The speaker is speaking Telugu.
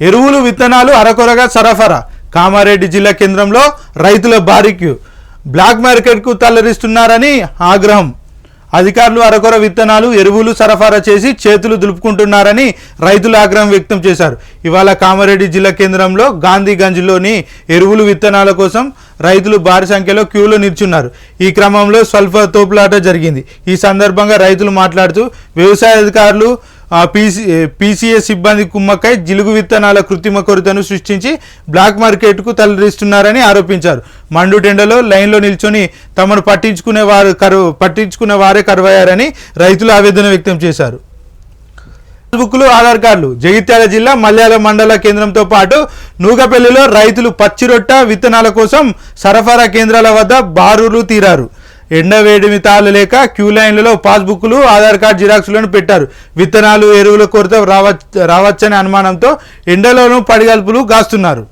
ఎరువులు విత్తనాలు అరకొరగా సరఫరా. కామారెడ్డి జిల్లా కేంద్రంలో రైతుల బారిక్యూ బ్లాక్ మార్కెట్కు తల్లరిస్తున్నారని ఆగ్రహం. అధికారులు అరకొర విత్తనాలు ఎరువులు సరఫరా చేసి చేతులు దులుపుకుంటున్నారని రైతులు ఆగ్రహం వ్యక్తం చేశారు. ఇవాళ కామారెడ్డి జిల్లా కేంద్రంలో గాంధీగంజ్లోని ఎరువులు విత్తనాల కోసం రైతులు భారీ సంఖ్యలో క్యూలో నిల్చున్నారు. ఈ క్రమంలో స్వల్ప తోపులాట జరిగింది. ఈ సందర్భంగా రైతులు మాట్లాడుతూ వ్యవసాయ అధికారులు పీసీ పీసీఏ సిబ్బంది కుమ్మక్కై జిలుగు విత్తనాల కృత్రిమ కొరతను సృష్టించి బ్లాక్ మార్కెట్కు తలరిస్తున్నారని ఆరోపించారు. మండు టెండలో లైన్లో నిల్చొని తమను పట్టించుకునే వారు కరువు పట్టించుకునే వారే కరువయ్యారని రైతులు ఆవేదన వ్యక్తం చేశారు. బుక్లు ఆధార్ కార్డులు. జగిత్యాల జిల్లా మల్యాల మండల కేంద్రంతో పాటు నూగపల్లిలో రైతులు పచ్చిరొట్ట విత్తనాల కోసం సరఫరా కేంద్రాల వద్ద బారులు తీరారు. ఎండ వేడిమి తాళలేక క్యూ లైన్లలో పాస్బుక్లు ఆధార్ కార్డు జిరాక్స్లను పెట్టారు. విత్తనాలు ఎరువుల కొరత రావచ్చు రావచ్చనే అనుమానంతో ఎండలోనూ పడిగల్పులు గాస్తున్నారు.